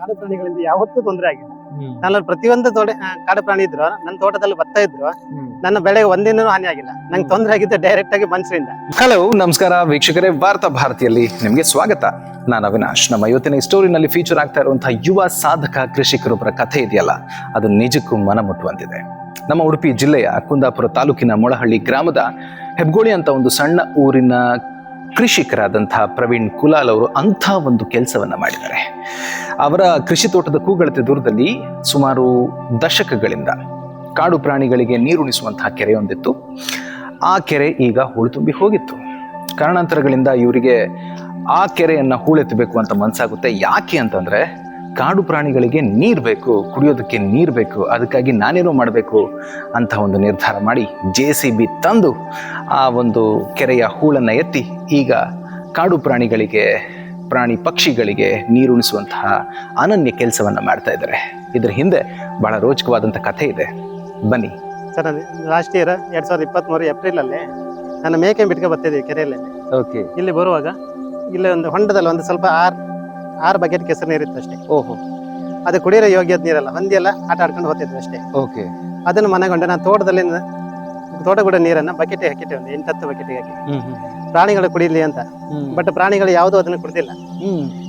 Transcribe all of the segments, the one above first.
ಕಾಡು ಪ್ರಾಣಿಗಳಿಂದ ಯಾವತ್ತೂ ತೊಂದರೆ ಆಗಿಲ್ಲ. ನನ್ನ ಪ್ರತಿಯೊಂದು ತೋಟ ಕಾಡು ಪ್ರಾಣಿ ಇದ್ರು ನನ್ನ ತೋಟದಲ್ಲಿ ಭತ್ತ ಇದ್ರು ನನ್ನ ಬೆಳೆಗೆ ಒಂದಿನೂ ಹಾನಿ ಆಗಿಲ್ಲ. ನಂಗೆ ತೊಂದರೆ ಆಗಿದ್ದು ಡೈರೆಕ್ಟ್ ಆಗಿ ಮನುಷ್ಯರಿಂದ ಹಲೋ ನಮಸ್ಕಾರ ವೀಕ್ಷಕರೇ ವಾರ್ತಾ ಭಾರತಿಯಲ್ಲಿ ನಿಮಗೆ ಸ್ವಾಗತ. ನಾನು ಅವಿನಾಶ್. ನಮ್ಮ ಇವತ್ತಿನ ಸ್ಟೋರಿನಲ್ಲಿ ಫೀಚರ್ ಆಗ್ತಾ ಇರುವಂತಹ ಯುವ ಸಾಧಕ ಕೃಷಿಕರೊಬ್ಬರ ಕಥೆ ಇದೆಯಲ್ಲ ಅದು ನಿಜಕ್ಕೂ ಮನ ಮುಟ್ಟುವಂತಿದೆ ನಮ್ಮ ಉಡುಪಿ ಜಿಲ್ಲೆಯ ಕುಂದಾಪುರ ತಾಲೂಕಿನ ಮೊಳಹಳ್ಳಿ ಗ್ರಾಮದ ಹೆಬ್ಗೋಳಿ ಅಂತ ಒಂದು ಸಣ್ಣ ಊರಿನ ಕೃಷಿಕರಾದಂತಹ ಪ್ರವೀಣ್ ಕುಲಾಲ್ ಅವರು ಅಂಥ ಒಂದು ಕೆಲಸವನ್ನು ಮಾಡಿದ್ದಾರೆ. ಅವರ ಕೃಷಿ ತೋಟದ ಕೂಗಳತೆ ದೂರದಲ್ಲಿ ಸುಮಾರು ದಶಕಗಳಿಂದ ಕಾಡು ಪ್ರಾಣಿಗಳಿಗೆ ನೀರುಣಿಸುವಂತಹ ಕೆರೆಯೊಂದಿತ್ತು. ಆ ಕೆರೆ ಈಗ ಹೂಳು ತುಂಬಿ ಹೋಗಿತ್ತು. ಕಾರಣಾಂತರಗಳಿಂದ ಇವರಿಗೆ ಆ ಕೆರೆಯನ್ನು ಹೂಳೆತ್ತಬೇಕು ಅಂತ ಮನಸ್ಸಾಗುತ್ತೆ ಯಾಕೆ ಅಂತಂದ್ರೆ ಕಾಡು ಪ್ರಾಣಿಗಳಿಗೆ ನೀರು ಬೇಕು ಕುಡಿಯೋದಕ್ಕೆ ನೀರು ಬೇಕು ಅದಕ್ಕಾಗಿ ನಾನೇನೋ ಮಾಡಬೇಕು ಅಂತ ಒಂದು ನಿರ್ಧಾರ ಮಾಡಿ ಜೆ ಸಿ ಬಿ ತಂದು ಆ ಒಂದು ಕೆರೆಯ ಹೂಳನ್ನು ಎತ್ತಿ ಈಗ ಕಾಡು ಪ್ರಾಣಿಗಳಿಗೆ ಪ್ರಾಣಿ ಪಕ್ಷಿಗಳಿಗೆ ನೀರುಣಿಸುವಂತಹ ಅನನ್ಯ ಕೆಲಸವನ್ನು ಮಾಡ್ತಾ ಇದ್ದಾರೆ. ಇದರ ಹಿಂದೆ ಬಹಳ ರೋಚಕವಾದಂಥ ಕಥೆ ಇದೆ. ಬನ್ನಿ. ಸರ್ ಲಾಸ್ಟ್ ಇಯರ್ ಎರಡ್ ಸಾವಿರದ ಇಪ್ಪತ್ತ್ಮೂರು ಏಪ್ರಿಲಲ್ಲಿ ನನ್ನ ಮೇಕೆ ಬಿಟ್ಕೊ ಬರ್ತಿದ್ದೀವಿ ಕೆರೆಯಲ್ಲಿ. ಓಕೆ ಇಲ್ಲಿ ಬರುವಾಗ ಇಲ್ಲಿ ಒಂದು ಹೊಂಡದಲ್ಲಿ ಒಂದು ಸ್ವಲ್ಪ ಆರ್ ಆರು ಬಕೆಟ್ ಕೆಸರು ನೀರಿತ್ತು ಅಷ್ಟೇ. ಓಹೋ. ಅದು ಕುಡಿಯೋ ಯೋಗ್ಯದ ನೀರಲ್ಲ ಹೊಂದಿ ಎಲ್ಲ ಆಟ ಆಡ್ಕೊಂಡು ಹೋಗ್ತಿದ್ವಿ ಅಷ್ಟೇ. ಓಕೆ. ಅದನ್ನು ಮನೆಗೊಂಡು ನಾನು ತೋಟದಲ್ಲಿ ತೋಟ ಕೂಡ ನೀರನ್ನ ಬಕೆಟ್ ಹಾಕಿಟ್ಟೆ ಒಂದು ಎಂಟತ್ತು ಬಕೆಟ್ ಹಾಕಿ. ಪ್ರಾಣಿಗಳು ಕುಡಿಲಿ ಅಂತ. ಬಟ್ ಪ್ರಾಣಿಗಳು ಯಾವುದೂ ಅದನ್ನು ಕುಡಿದಿಲ್ಲ.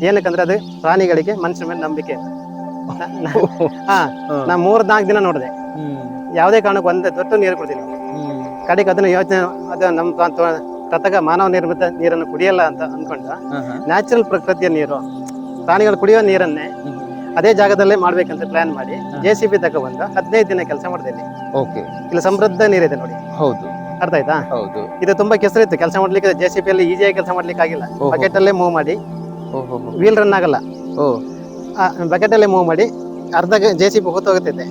ಏನಕ್ಕಂದ್ರೆ ಅದು ಪ್ರಾಣಿಗಳಿಗೆ ಮನುಷ್ಯನ ಮೇಲೆ ನಂಬಿಕೆ ಇಲ್ಲ ಹಾ ನಾ ಮೂರ್ ನಾಲ್ಕು ದಿನ ನೋಡಿದೆ. ಯಾವುದೇ ಕಾರಣಕ್ಕೂ ಒಂದೇ ದೊಡ್ಡ ನೀರು ಕುಡಿದಿಲ್ಲ. ಕಡೆಗೆ ಅದನ್ನು ಯೋಚನೆ ಅದು ನಮ್ಮ ಕೃತಕ ಮಾನವ ನಿರ್ಮಿತ ನೀರನ್ನು ಕುಡಿಯಲ್ಲ ಅಂತ ಅನ್ಕೊಂಡ ನ್ಯಾಚುರಲ್ ಪ್ರಕೃತಿಯ ನೀರು. ಪ್ರಾಣಿಗಳು ಕುಡಿಯೋ ನೀರನ್ನೇ ಅದೇ ಜಾಗದಲ್ಲೇ ಮಾಡ್ಬೇಕಂತ ಪ್ಲಾನ್ ಮಾಡಿ ಜೆ ಸಿ ಬಿ ತಗೊಬಂದು ಹದಿನೈದು ದಿನ ಕೆಲಸ ಮಾಡಿದೆ ಇಲ್ಲಿ. ಓಕೆ ಇಲ್ಲಿ ಸಮೃದ್ಧ ನೀರಿದೆ ನೋಡಿ. ಹೌದು. ಅರ್ಥ ಆಯ್ತಾ? ಹೌದು. ಇದು ತುಂಬಾ ಕೆಸರಿತ್ತು ಕೆಲಸ ಮಾಡ್ಲಿಕ್ಕೆ ಜೆ ಸಿ ಅಲ್ಲಿ ಈಸಿಯಾಗಿ ಕೆಲಸ ಮಾಡ್ಲಿಕ್ಕೆ ಆಗಿಲ್ಲ. ಬಕೆಟ್ ಅಲ್ಲೇ ಮೂವ್ ಮಾಡಿ. ವೀಲ್ ರನ್ ಆಗಲ್ಲ. ಓ. ಬಕೆಟ್ ಅಲ್ಲೇ ಮೂವ್ ಮಾಡಿ ಅರ್ಧ ಜೆ ಸಿ ಬಿ ಹೋಗ್ತಿದ್ದೆ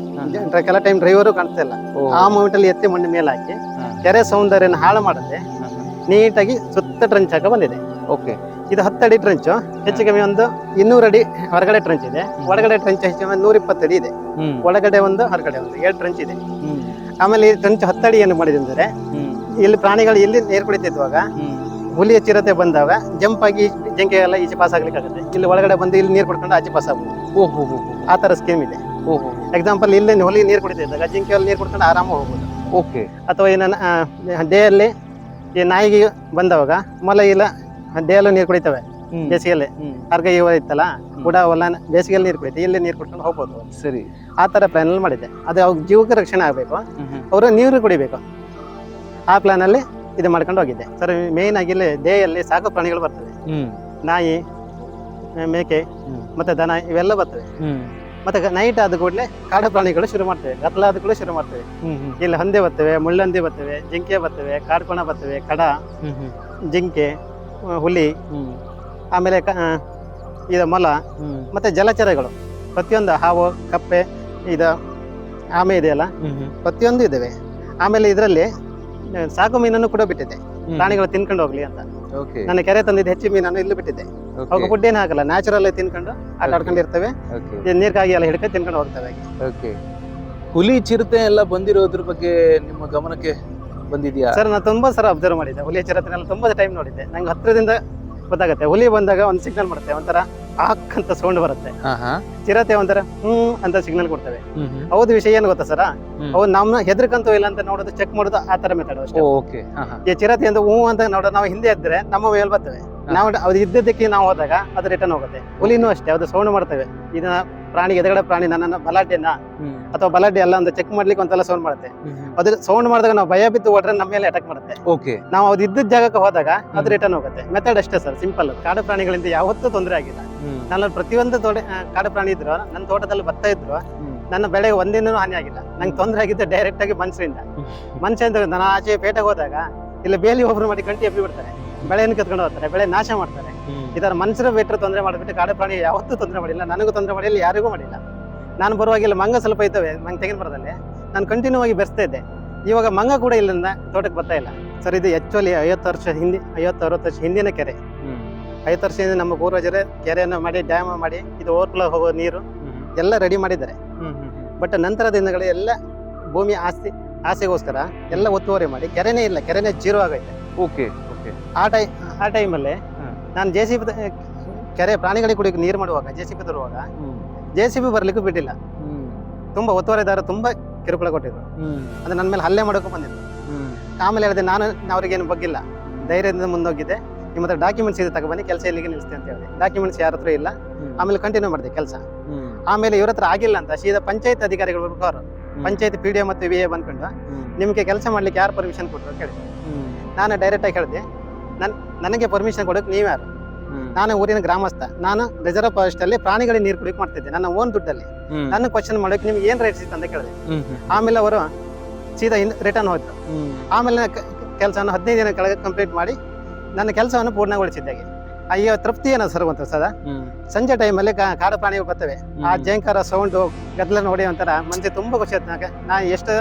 ಕೆಲ ಟೈಮ್ ಡ್ರೈವರು ಕಾಣ್ತಾ ಇಲ್ಲ. ಆ ಮೂಮೆಂಟ್ ಅಲ್ಲಿ ಎತ್ತಿ ಮಣ್ಣು ಮೇಲೆ ಹಾಕಿ ಕೆರೆ ಸೌಂದರ್ಯನ ಹಾಳು ಮಾಡದೆ ನೀಟಾಗಿ ಸುತ್ತ ಟ್ರಂಚ್ ಹಾಕ ಬಂದಿದೆ. ಓಕೆ ಇದು ಹತ್ತಡಿ ಟ್ರಂಚು ಹೆಚ್ಚು ಕಮ್ಮಿ ಒಂದು ಇನ್ನೂರು ಅಡಿ ಹೊರಗಡೆ ಟ್ರಂಚ್ ಇದೆ. ಒಳಗಡೆ ಟ್ರಂಚ್ ಹೆಚ್ಚು ಕಮ್ಮಿ ನೂರ ಇಪ್ಪತ್ತು ಅಡಿ ಇದೆ. ಒಳಗಡೆ ಒಂದು ಹೊರಗಡೆ ಒಂದು ಎರಡು ಟ್ರಂಚ್ ಇದೆ. ಆಮೇಲೆ ಈ ಟ್ರಂಚ್ ಹತ್ತಡಿ ಏನು ಮಾಡಿದೆ ಅಂದ್ರೆ ಇಲ್ಲಿ ಪ್ರಾಣಿಗಳು ಎಲ್ಲಿ ನೀರು ಕುಡಿತಿದ್ವಾಗ ಹುಲಿಯ ಚಿರತೆ ಬಂದಾಗ ಜಂಪ್ ಆಗಿ ಜಂಕೆ ಎಲ್ಲ ಈಚೆ ಪಾಸ್ ಆಗ್ಲಿಕ್ಕೆ ಆಗುತ್ತೆ ಇಲ್ಲಿ ಒಳಗಡೆ ಬಂದು ಇಲ್ಲಿ ನೀರು ಕುಡ್ಕೊಂಡು ಆಚೆ ಪಾಸ್ ಆಗ್ಬೋದು. ಓಹೋ ಆ ಥರ ಸ್ಕೀಮ್ ಇದೆ. ಓಹೋ ಎಕ್ಸಾಂಪಲ್ ಇಲ್ಲಿ ಹುಲಿ ನೀರು ಕುಡಿತಿದ್ದಾಗ ಜಿಂಕೆ ಅಲ್ಲಿ ನೀರು ಕುಡ್ಕೊಂಡು ಆರಾಮ ಹೋಗ್ಬೋದು. ಓಕೆ. ಅಥವಾ ಏನ ಡೇ ಅಲ್ಲಿ ಈ ನಾಯಿಗೆ ಬಂದವಾಗ ಮೊಲ ಇಲ್ಲ ಡೇ ಅಲ್ಲೂ ನೀರು ಕುಡಿತವೆ ಬೇಸಿಗೆಯಲ್ಲಿ. ಅರ್ಗ ಇವ ಇತ್ತಲ್ಲ ಕೂಡ ಹೊಲ ಬೇಸಿಗೆಯಲ್ಲಿ ನೀರು ಕುಡಿತೆ ಇಲ್ಲಿ ನೀರು ಕುಡ್ಕೊಂಡು ಹೋಗ್ಬೋದು. ಸರಿ. ಆ ತರ ಪ್ಲಾನ್ ಅಲ್ಲಿ ಮಾಡಿದ್ದೆ. ಅದು ಅವ್ರ ಜೀವಕ್ಕೆ ರಕ್ಷಣೆ ಆಗಬೇಕು. ಅವರು ನೀರು ಕುಡಿಬೇಕು. ಆ ಪ್ಲಾನ್ ಅಲ್ಲಿ ಇದು ಮಾಡ್ಕೊಂಡು ಹೋಗಿದ್ದೆ. ಸರ್ ಮೇನ್ ಆಗಿ ಇಲ್ಲಿ ದೇಹಲ್ಲಿ ಸಾಕು ಪ್ರಾಣಿಗಳು ಬರ್ತವೆ. ನಾಯಿ ಮೇಕೆ. ಮತ್ತೆ ದನ ಇವೆಲ್ಲ ಬರ್ತವೆ. ಮತ್ತೆ ನೈಟ್ ಆದ ಕೂಡಲೇ ಕಾಡು ಪ್ರಾಣಿಗಳು ಶುರು ಮಾಡ್ತವೆ. ಆದ ಕೂಡ ಶುರು ಮಾಡ್ತವೆ. ಇಲ್ಲಿ ಹಂದಿ ಬರ್ತವೆ ಮುಳ್ಳಂದಿ ಬರ್ತವೆ ಜಿಂಕೆ ಬರ್ತವೆ ಕಾಡ್ಕೋಣ ಬರ್ತವೆ ಕಡ ಜಿಂಕೆ ಹುಲಿ ಆಮೇಲೆ ಕ- ಇದು ಮೊಲ ಮತ್ತೆ ಜಲಚರಗಳು. ಪ್ರತಿಯೊಂದು ಹಾವು ಕಪ್ಪೆ ಇದು ಆಮೆ ಇದೆಯಲ್ಲ ಪ್ರತಿಯೊಂದು ಇದಾವೆ. ಆಮೇಲೆ ಇದರಲ್ಲಿ ಸಾಕು ಮೀನನ್ನು ಕೂಡ ಬಿಟ್ಟಿದೆ ಪ್ರಾಣಿಗಳು ತಿನ್ಕೊಂಡು ಹೋಗ್ಲಿ ಅಂತ. ನನ್ನ ಕೆರೆ ತಂದಿದ್ದು ಹೆಚ್ಚು ಮೀನನ್ನು ಇಲ್ಲಿ ಬಿಟ್ಟಿದ್ದೆ. ಅವಾಗ ಫುಡ್ ಏನು ಹಾಕಲ್ಲ ನ್ಯಾಚುರಲ್ ತಿನ್ಕೊಂಡು ಆಟ ಆಡ್ಕೊಂಡಿರ್ತವೆ. ಓಕೆ ನೀರ್ ಕಾಗಿ ಎಲ್ಲ ಹಿಡ್ಕೊಂಡು ತಿನ್ಕೊಂಡು ಹೋಗ್ತವೆ ಓಕೆ ಹುಲಿ ಚಿರತೆ ಎಲ್ಲ ಬಂದಿರೋದ್ರ ಬಗ್ಗೆ ನಿಮ್ಮ ಗಮನಕ್ಕೆ ಬಂದಿದ್ಯಾ? ಸರ್ ನಾನು ತುಂಬಾ ಸಲ ಅಬ್ಸರ್ವ್ ಮಾಡಿದ್ದೆ. ಹುಲಿ ಚಿರತೆನೆಲ್ಲ ತುಂಬಾ ಟೈಮ್ ನೋಡಿದ್ದೆ. ನಂಗೆ ಹತ್ರದಿಂದ ಗೊತ್ತಾಗುತ್ತೆ. ಹುಲಿ ಬಂದಾಗ ಒಂದು ಸಿಗ್ನಲ್ ಮಾಡುತ್ತೆ ಒಂಥರ ಆಕ್ ಅಂತ ಸೌಂಡ್ ಬರುತ್ತೆ. ಚಿರತೆ ಒಂಥರ ಹ್ಮ್ ಅಂತ ಸಿಗ್ನಲ್ ಕೊಡ್ತವೆ. ಹೌದು ವಿಷಯ ಏನು ಗೊತ್ತಾ ಸರ? ಅವು ನಮ್ನ ಹೆದರ್ಕಂತೂ ಇಲ್ಲ ಅಂತ ನೋಡೋದು ಚೆಕ್ ಮಾಡೋದು ಆ ತರ ಮೆಥಡ್ ಅಷ್ಟೇ. ಓಕೆ ಈ ಚಿರತೆ ಅಂತ ಹ್ಞೂ ಅಂತ ನೋಡೋದು ನಾವು ಹಿಂದೆ ಇದ್ರೆ ನಮ್ಮ ಮೇಲೆ ಬರ್ತವೆ. ನಾವು ಅದು ಇದ್ದಿದ್ದಕ್ಕೆ ನಾವು ಹೋದಾಗ ಅದು ರಿಟರ್ನ್ ಹೋಗುತ್ತೆ. ಹುಲಿನೂ ಅಷ್ಟೇ ಅದು ಸೌಂಡ್ ಮಾಡ್ತವೆ. ಇದನ್ನ ಪ್ರಾಣಿ ಎದುರುಗಡೆ ಪ್ರಾಣಿ ನನ್ನ ಬಲಾಢ್ಯನ ಅಥವಾ ಬಲಾಢ್ಯ ಅಲ್ಲ ಅಂತ ಚೆಕ್ ಮಾಡ್ಲಿಕ್ಕೆ ಒಂದ್ಸಲ ಸೌಂಡ್ ಮಾಡುತ್ತೆ. ಅದ್ರ ಸೌಂಡ್ ಮಾಡಿದಾಗ ನಾವು ಭಯ ಬಿದ್ದು ಹೊಡ್ರೆ ನಮ್ಮ ಮೇಲೆ ಅಟ್ಯಾಕ್ ಮಾಡುತ್ತೆ. ಓಕೆ. ನಾವು ಅದು ಇದ್ದ ಜಾಗಕ್ಕೆ ಹೋದಾಗ ಅದು ರಿಟರ್ನ್ ಹೋಗುತ್ತೆ. ಮೆಥಡ್ ಅಷ್ಟೇ ಸರ್ ಸಿಂಪಲ್ ಕಾಡು ಪ್ರಾಣಿಗಳಿಂದ ಯಾವತ್ತೂ ತೊಂದರೆ ಆಗಿಲ್ಲ. ನನ್ನ ಪ್ರತಿಯೊಂದು ತೋಟ ಕಾಡು ಪ್ರಾಣಿ ಇದ್ರು ನನ್ನ ತೋಟದಲ್ಲಿ ಭತ್ತ ಇದ್ರು ನನ್ನ ಬೆಳೆಗೆ ಒಂದಿನೂ ಹಾನಿ ಆಗಿಲ್ಲ. ನಂಗೆ ತೊಂದರೆ ಆಗಿದ್ದು ಡೈರೆಕ್ಟ್ ಆಗಿ ಮನುಷ್ಯರಿಂದ. ಮನುಷ್ಯರಿಂದ ನಾನು ಆಚೆ ಪೇಟೆಗೆ ಹೋದಾಗ ಇಲ್ಲ ಬೇಲಿ ಒಬ್ರು ಮಾಡಿ ಕಂಟಿ ಎಬ್ಬಿ ಬಿಡ್ತಾರೆ ಬೆಳೆಯನ್ನು ಕತ್ಕೊಂಡು ಹೋಗ್ತಾರೆ ಬೆಳೆ ನಾಶ ಮಾಡ್ತಾರೆ. ಇದರ ಮನುಷ್ಯರ ಬಿಟ್ಟರೆ ತೊಂದರೆ ಮಾಡಿಬಿಟ್ಟು ಕಾಡು ಪ್ರಾಣಿ ಯಾವತ್ತೂ ತೊಂದರೆ ಮಾಡಿಲ್ಲ ನನಗೂ ತೊಂದರೆ ಮಾಡಿಲ್ಲ ಯಾರಿಗೂ ಮಾಡಿಲ್ಲ. ನಾನು ಬರುವಾಗಿಲ್ಲ ಮಂಗ ಸ್ವಲ್ಪ ಇದ್ದಾವೆ ನಂಗೆ ತೆಗೆದು ಬರದಲ್ಲಿ. ನಾನು ಕಂಟಿನ್ಯೂ ಆಗಿ ಬೆರೆಸ್ತಾ ಇದ್ದೆ. ಇವಾಗ ಮಂಗ ಕೂಡ ಇಲ್ಲಿಂದ ತೋಟಕ್ಕೆ ಬರ್ತಾ ಇಲ್ಲ. ಸರ್ ಇದು ಆಕ್ಚುಲಿ ಐವತ್ತು ವರ್ಷ ಹಿಂದಿ ಐವತ್ತು ಅರವತ್ತು ವರ್ಷ ಹಿಂದಿನ ಕೆರೆ. ಐವತ್ತು ಹಿಂದೆ ನಮ್ಮ ಪೂರ್ವಜರೇ ಕೆರೆಯನ್ನು ಮಾಡಿ ಡ್ಯಾಮ್ ಮಾಡಿ ಇದು ಓವರ್ಫ್ಲೋ ಹೋಗೋ ನೀರು ಎಲ್ಲ ರೆಡಿ ಮಾಡಿದ್ದಾರೆ. ಬಟ್ ನಂತರದ ದಿನಗಳು ಎಲ್ಲ ಭೂಮಿ ಆಸ್ತಿ ಆಸೆಗೋಸ್ಕರ ಎಲ್ಲ ಒತ್ತುವರಿ ಮಾಡಿ ಕೆರೆನೇ ಇಲ್ಲ ಕೆರೆನೇ ಜೀರೋ ಆಗೈತೆ. ಓಕೆ ಓಕೆ ಆ ಟೈ ಆ ಟೈಮಲ್ಲಿ. ನಾನು ಜೆ ಸಿ ಬಿ ಕೆರೆ ಪ್ರಾಣಿಗಳಿಗೆ ಕುಡಿಯೋಕೆ ನೀರು ಮಾಡುವಾಗ ಜೆ ಸಿ ಬಿ ತರುವಾಗ ಜೆ ಸಿ ಬಿ ಬರ್ಲಿಕ್ಕೂ ಬಿಟ್ಟಿಲ್ಲ. ತುಂಬಾ ಒತ್ತುವರಿದಾರ ತುಂಬಾ ಕಿರುಕುಳ ಕೊಟ್ಟಿದ್ರು. ಅಂದ್ರೆ ನನ್ನ ಮೇಲೆ ಹಲ್ಲೆ ಮಾಡೋಕೆ ಬಂದಿದ್ರು ಆಮೇಲೆ ಹೇಳಿದೆ ನಾನು ಅವ್ರಿಗೇನು ಬಗ್ಗಿಲ್ಲ. ಧೈರ್ಯದಿಂದ ಮುಂದೋಗಿದ್ದೆ. ನಿಮ್ಮ ಹತ್ರ ಡಾಕ್ಯುಮೆಂಟ್ಸ್ ಇದೆ ತಗೊಬನ್ನಿ ಕೆಲಸ ಇಲ್ಲಿಗೆ ನಿಲ್ಲಿಸ್ತೆ ಅಂತ ಹೇಳಿದೆ. ಡಾಕ್ಯುಮೆಂಟ್ಸ್ ಯಾರ ಹತ್ರ ಇಲ್ಲ. ಆಮೇಲೆ ಕಂಟಿನ್ಯೂ ಮಾಡಿದೆ ಕೆಲಸ. ಆಮೇಲೆ ಇವ್ರ ಹತ್ರ ಆಗಿಲ್ಲ ಅಂತ ಸೀದಾ ಪಂಚಾಯತ್ ಅಧಿಕಾರಿಗಳು ಅವರು ಪಂಚಾಯತ್ ಪಿ ಡಿ ಎ ಮತ್ತು ವಿ ಎ ಬಂದ್ಕೊಂಡು ನಿಮಗೆ ಕೆಲಸ ಮಾಡ್ಲಿಕ್ಕೆ ಯಾರು ಪರ್ಮಿಷನ್ ಕೊಟ್ಟರು ಕೇಳಿದೆ. ನಾನು ಡೈರೆಕ್ಟ್ ಆಗಿ ಹೇಳಿದೆ ನನ್ ನನಗೆ ಪರ್ಮಿಷನ್ ಕೊಡೋಕೆ ನೀವ್ಯಾರು ನಾನು ಊರಿನ ಗ್ರಾಮಸ್ಥ. ನಾನು ರಿಸರ್ವ್ ಫಾರೆಸ್ಟ್ ಅಲ್ಲಿ ಪ್ರಾಣಿಗಳಿಗೆ ನೀರು ಕುಡಿಯಕ್ಕೆ ಮಾಡ್ತಿದ್ದೆ. ನನ್ನ ಓನ್ ದುಡ್ಡಲ್ಲಿ. ನನ್ನ ಕ್ವಶನ್ ಮಾಡೋಕೆ ನಿಮ್ಗೆ ಏನ್ ರೈಟ್ಸ್ ಇತ್ತು ಅಂತ ಕೇಳಿದೆ ಆಮೇಲೆ ಅವರು ಸೀದಾ ರಿಟರ್ನ್ ಹೋಯ್ತು ಆಮೇಲೆ ಕೆಲಸವನ್ನು ಹದಿನೈದು ದಿನ ಕೆಳಗೆ ಕಂಪ್ಲೀಟ್ ಮಾಡಿ ನನ್ನ ಕೆಲಸವನ್ನು ಪೂರ್ಣಗೊಳಿಸಿದ್ದಾಗೆ ಅಯ್ಯೋ ತೃಪ್ತಿ ಏನ ಸರ್ ಅಂತ ಸದಾ? ಸಂಜೆ ಟೈಮಲ್ಲಿ ಕಾಡು ಪ್ರಾಣಿಗಳು ಬರ್ತವೆ. ಆ ಜಯಂಕಾರ ಸೌಂಡು ಗದ್ದಲ ನೋಡಿ ಒಂಥರ ಮನಸ್ಸಿಗೆ ತುಂಬಾ ಖುಷಿ ಆಯ್ತು. ನನಗೆ ನಾ ಎಷ್ಟು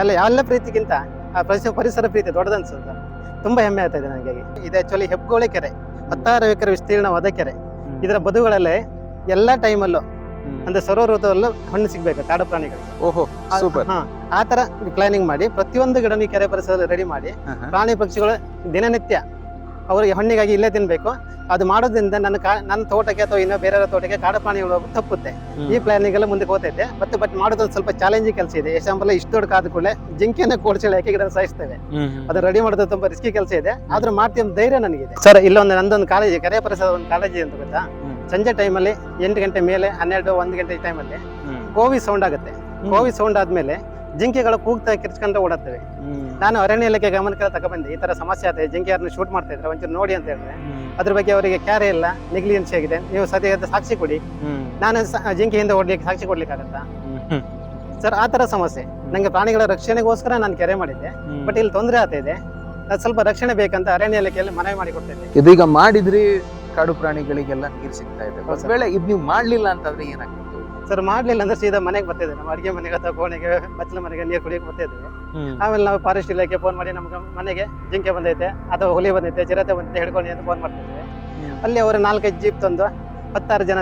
ಎಲ್ಲ ಎಲ್ಲ ಪ್ರೀತಿಗಿಂತ ಆ ಪರಿಸರ ಪರಿಸರ ಪ್ರೀತಿ ದೊಡ್ಡದನ್ಸುತ್ತೆ ತುಂಬಾ ಹೆಮ್ಮೆ ಆಗ್ತಾ ಇದೆ ನನಗೆ. ಇದು ಆಕ್ಚುಲಿ ಹೆಬ್ಗೋಳಿ ಕೆರೆ ಹತ್ತಾರು ಎಕರೆ ವಿಸ್ತೀರ್ಣವಾದ ಕೆರೆ. ಇದರ ಬದುಗಳಲ್ಲಿ ಎಲ್ಲ ಟೈಮಲ್ಲೂ ಅಂದ್ರೆ ಸರ್ವ ಋತುವಲ್ಲೂ ಹಣ್ಣು ಸಿಗ್ಬೇಕು ಕಾಡು ಪ್ರಾಣಿಗಳು. ಓಹೋ ಸೂಪರ್ ಹಾ ಆ ತರ ಪ್ಲಾನಿಂಗ್ ಮಾಡಿ ಪ್ರತಿಯೊಂದು ಗಿಡನೂ ಕೆರೆ ಪರಿಸರ ರೆಡಿ ಮಾಡಿ ಪ್ರಾಣಿ ಪಕ್ಷಿಗಳು ದಿನನಿತ್ಯ ಅವರಿಗೆ ಹಣ್ಣಿಗಾಗಿ ಇಲ್ಲೇ ತಿನ್ಬೇಕು. ಅದು ಮಾಡೋದ್ರಿಂದ ನನ್ನ ಕಾ ನನ್ನ ತೋಟಕ್ಕೆ ಅಥವಾ ಇನ್ನೂ ಬೇರೆ ತೋಟಕ್ಕೆ ಕಾಡು ಪ್ರಾಣಿಗಳು ಹೋಗೋದು ತಪ್ಪುತ್ತೆ. ಈ ಪ್ಲಾನಿಂಗ್ ಎಲ್ಲ ಮುಂದೆ ಹೋಗ್ತೈತೆ ಮತ್ತೆ ಬಟ್ ಮಾಡೋದೊಂದು ಸ್ವಲ್ಪ ಚಾಲೆಂಜಿಂಗ್ ಕೆಲಸ ಇದೆ. ಎಕ್ಸಾಂಪಲ್ ಇಷ್ಟು ದೊಡ್ಡ ಕಾದ ಕೂಡಲೇ ಜಿಂಕೆನ ಕೋಡ್ಸಳಿ ಹಾಕಿ ಗಿಡ ಸಾಯಿಸ್ತೇವೆ. ಅದು ರೆಡಿ ಮಾಡೋದು ತುಂಬಾ ರಿಸ್ಕಿ ಕೆಲಸ ಇದೆ. ಆದ್ರೂ ಮಾಡ್ತೀವಿ ಧೈರ್ಯ ನನಗಿದೆ. ಸರ್ ಇಲ್ಲೊಂದು ನಂದೊಂದು ಕಾಲೇಜ್ ಕರೆ ಪರಿಸರ ಒಂದು ಕಾಲೇಜ್ ಅಂತ ಗೊತ್ತಾ? ಸಂಜೆ ಟೈಮಲ್ಲಿ ಎಂಟು ಗಂಟೆ ಮೇಲೆ ಹನ್ನೆರಡು ಒಂದು ಗಂಟೆ ಟೈಮಲ್ಲಿ ಕೋವಿ ಸೌಂಡ್ ಆಗುತ್ತೆ. ಕೋವಿ ಸೌಂಡ್ ಆದ್ಮೇಲೆ ಜಿಂಕೆಗಳು ಕೂಗ್ತಾ ಕಿರ್ಚ್ಕೊಂಡು ಓಡತ್ತವೆ ನಾನು ಅರಣ್ಯ ಇಲಾಖೆ ಗಮನಕ್ಕೆ ತಗೊಬಂದೆ ಈ ತರ ಸಮಸ್ಯೆ ಆಗಿದೆ ಜಿಂಕೆಯವ್ರನ್ನ ಶೂಟ್ ಮಾಡ್ತಾ ಇದ್ರೆ ಒಂಚೂರು ನೋಡಿ ಅಂತ ಹೇಳಿದ್ರೆ ಅದ್ರ ಬಗ್ಗೆ ಅವರಿಗೆ ಕ್ಯಾರೆ ಇಲ್ಲ ನೆಗ್ಲಿಜೆನ್ಸಿ ಆಗಿದೆ. ನೀವು ಸದ್ಯದ ಸಾಕ್ಷಿ ಕೊಡಿ. ನಾನು ಜಿಂಕೆಯಿಂದ ಓಡ್ಲಿಕ್ಕೆ ಸಾಕ್ಷಿ ಕೊಡ್ಲಿಕ್ಕೆ ಆಗತ್ತಾ ಸರ್ ಆ ತರ ಸಮಸ್ಯೆ. ನಂಗೆ ಪ್ರಾಣಿಗಳ ರಕ್ಷಣೆಗೋಸ್ಕರ ನಾನು ಕೆರೆ ಮಾಡಿದ್ದೆ. ಬಟ್ ಇಲ್ಲಿ ತೊಂದರೆ ಆಗ್ತಾ ಇದೆ. ಅದ್ ಸ್ವಲ್ಪ ರಕ್ಷಣೆ ಬೇಕಂತ ಅರಣ್ಯ ಇಲಾಖೆಯಲ್ಲಿ ಮನವಿ ಮಾಡಿ ಕೊಡ್ತಿದ್ದೆ ಇದೀಗ ಮಾಡಿದ್ರಿ ಕಾಡು ಪ್ರಾಣಿಗಳಿಗೆಲ್ಲ ನೀರು ಸಿಗ್ತಾ ಇದೆ. ಒಂದ್. ವೇಳೆ ಇದ್ ನೀವು ಮಾಡ್ಲಿಲ್ಲ ಅಂತಂದ್ರೆ ಏನಾಗ್ತಿತ್ತು ಸರ್ ಮಾಡ್ಲಿಲ್ಲ ಅಂದ್ರೆ ಸೀದಾ ಮನೆಗೆ ಬರ್ತಿದ್ದೆ. ನಮ್ಮ ಅಡಿಗೆ ಮನೆಗೆ ಅಥವಾ ಕೋಣೆಗೆ ಬಚ್ಚಲ ಮನೆಗೆ ನೀರು ಕುಡಿಯಕ್ಕೆ ಬರ್ತಿದ್ವಿ ಆಮೇಲೆ ನಾವು ಫಾರೆಸ್ಟ್ ಇಲಾಖೆ ಫೋನ್ ಮಾಡಿ ನಮ್ಗೆ ಮನೆಗೆ ಜಿಂಕೆ ಬಂದೈತೆ ಅಥವಾ ಹುಲಿ ಬಂದೈತೆ ಚಿರತೆ ಬಂದೈತೆ ಹಿಡ್ಕೊಂಡು ಅಂತ ಫೋನ್ ಮಾಡ್ತಿದ್ವಿ. ಅಲ್ಲಿ ಅವರು ನಾಲ್ಕೈದು ಜೀಪ್ ತಂದು ಹತ್ತಾರು ಜನ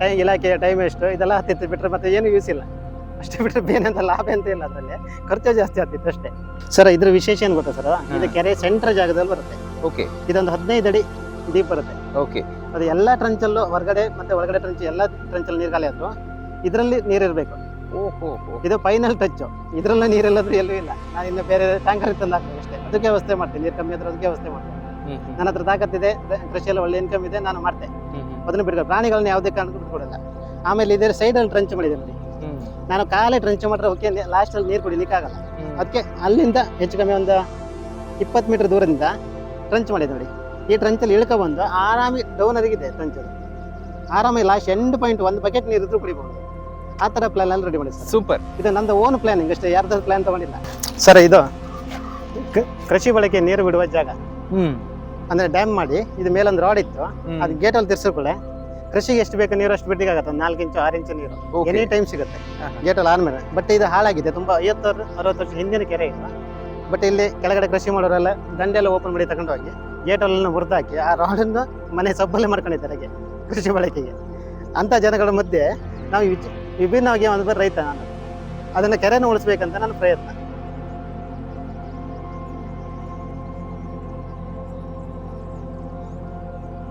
ಟೈ ಇಲಾಖೆಯ ಟೈಮ್ ಎಷ್ಟು ಇದೆಲ್ಲ ಹತ್ತಿತ್ತು. ಬಿಟ್ಟರೆ ಮತ್ತೆ ಏನು ಯೂಸ್ ಇಲ್ಲ. ಅಷ್ಟೇ ಬಿಟ್ಟರೆ ಬೇನೆಂತ ಲಾಭ ಅಂತ ಇಲ್ಲ ಅದರಲ್ಲಿ. ಖರ್ಚು ಜಾಸ್ತಿ ಆಗ್ತಿತ್ತು ಅಷ್ಟೇ. ಸರ್ ಇದ್ರ ವಿಶೇಷ ಏನು ಗೊತ್ತಾ ಸರ್? ಇದು ಕೆರೆ ಸೆಂಟ್ರ್ ಜಾಗದಲ್ಲಿ ಬರುತ್ತೆ. ಓಕೆ. ಇದೊಂದು ಹದಿನೈದು ಅಡಿ ಡೀಪ್ ಬರುತ್ತೆ. ಓಕೆ. ಅದು ಎಲ್ಲ ಟ್ರಂಚಲ್ಲೂ ಹೊರಗಡೆ ಮತ್ತೆ ಒಳಗಡೆ ಟ್ರಂಚ್ ಎಲ್ಲ ಟ್ರಂಚಲ್ಲಿ ನೀರು ಖಾಲಿ ಆದ್ರು ಇದರಲ್ಲಿ ನೀರಿರಬೇಕು. ಓಹೋ ಇದು ಫೈನಲ್ ಟಚ್ ಇದ್ರಲ್ಲ ನೀರಿಲ್ಲದ್ರೂ ಎಲ್ಲೂ ಇಲ್ಲ. ನಾನು ಇನ್ನು ಬೇರೆ ಟ್ಯಾಂಕರ್ ತಂದು ಹಾಕ್ತೀನಿ ಅಷ್ಟೇ. ಅದಕ್ಕೆ ವ್ಯವಸ್ಥೆ ಮಾಡ್ತೀನಿ. ನೀರು ಕಮ್ಮಿ ಆದ್ರೆ ಅದಕ್ಕೆ ವ್ಯವಸ್ಥೆ ಮಾಡ್ತೀನಿ. ನನ್ನ ಹತ್ರ ತಾಕತ್ತಿದೆ ಕೃಷಿಯಲ್ಲಿ ಒಳ್ಳೆ ಇನ್ಕಮ್ ಇದೆ ನಾನು ಮಾಡ್ತೆ. ಅದನ್ನು ಬಿಡ್ಕೊ. ಪ್ರಾಣಿಗಳನ್ನ ಯಾವುದೇ ಕಾರಣಕ್ಕೂ ಕೊಡಲ್ಲ ಆಮೇಲೆ ಇದೇ ಸೈಡಲ್ಲಿ ಟ್ರಂಚ್ ಮಾಡಿದೆ ನೋಡಿ. ನಾನು ಕಾಲೇ ಟ್ರಂಚ್ ಮಾಡ್ರೆ ಓಕೆ ಲಾಸ್ಟಲ್ಲಿ ನೀರು ಕುಡಿಲಿಕ್ಕೆ ಆಗಲ್ಲ. ಅದಕ್ಕೆ ಅಲ್ಲಿಂದ ಹೆಚ್ಚು ಕಮ್ಮಿ ಒಂದು ಇಪ್ಪತ್ತು ಮೀಟರ್ ದೂರದಿಂದ ಟ್ರಂಚ್ ಮಾಡಿದೆ ನೋಡಿ. ಈ ಟ್ರಂಚಲ್ಲಿ ಇಳ್ಕೊ ಬಂದು ಆರಾಮಿ ಡೌನ್ ಅರಿಗಿದೆ ಟ್ರಂಚ್ ಅದು ಆರಾಮಾಗಿ ಲಾಸ್ಟ್ ಎಂಡ್ ಪಾಯಿಂಟ್ ಒಂದು ಬಕೆಟ್ ನೀರು ಇದ್ರೂ ಕುಡಿಬಹುದು ಆ ಥರ ಪ್ಲಾನ್ ಅಲ್ಲಿ ರೆಡಿ ಮಾಡಿ ಸರ್. ಸೂಪರ್ ಇದು ನಂದು ಓನ್ ಪ್ಲಾನಿಂಗ್ ಅಷ್ಟೇ ಯಾರ್ದಾದ್ರು ಪ್ಲಾನ್ ತಗೊಂಡಿಲ್ಲ. ಸರ್ ಇದು ಕ- ಕೃಷಿ ಬಳಕೆ ನೀರು ಬಿಡುವ ಜಾಗ. ಹ್ಮ್. ಅಂದ್ರೆ ಡ್ಯಾಮ್ ಮಾಡಿ ಇದು ಮೇಲೊಂದು ರಾಡ್ ಇತ್ತು ಹ್ಮ್. ಅದು ಗೇಟ್ ಅಲ್ಲಿ ತಿರ್ಸಿಕೊಳ್ಳೆ ಕೃಷಿಗೆ ಎಷ್ಟು ಬೇಕು ನೀರು ಅಷ್ಟು ಬಿಟ್ಟಿಗೆ ಆಗತ್ತೆ ನಾಲ್ಕು ಇಂಚು ಆರು ಇಂಚು ನೀರು. Okay. ಎನಿ ಟೈಮ್ ಸಿಗುತ್ತೆ. ಗೇಟ್ ಅಲ್ಲಿ ಆದ್ಮೇಲೆ. ಬಟ್ ಇದು ಹಾಳಾಗಿದೆ ತುಂಬಾ ಐವತ್ತು ಅರವತ್ತು ವರ್ಷ ಹಿಂದಿನ ಕೆರೆ ಇಲ್ಲ ಬಟ್ ಇಲ್ಲಿ ಕೆಳಗಡೆ ಕೃಷಿ ಮಾಡೋರೆಲ್ಲ ದಂಡೆಲ್ಲ ಓಪನ್ ಮಾಡಿ ತಗೊಂಡು ಹೋಗಿ ಗೇಟ್ ಅಲ್ಲಿ ಮುರಿದಾಕಿ ಆ ರಾಡನ್ನು ಮನೆ ಸಬ್ಬಲ್ಲೇ ಮಾಡ್ಕೊಂಡಿದ್ದಾರೆ ಹಾಗೆ ಕೃಷಿ ಬಳಕೆಗೆ. ಅಂತ ಜನಗಳ ಮಧ್ಯೆ ನಾವು ವಿಚ್- ವಿಭಿನ್ನವಾಗಿ ಒಂದು ರೈತ ನಾನು. ಅದನ್ನ ಕೆರೆನ ಉಳಿಸ್ಬೇಕಂತ ನನ್ನ ಪ್ರಯತ್ನ.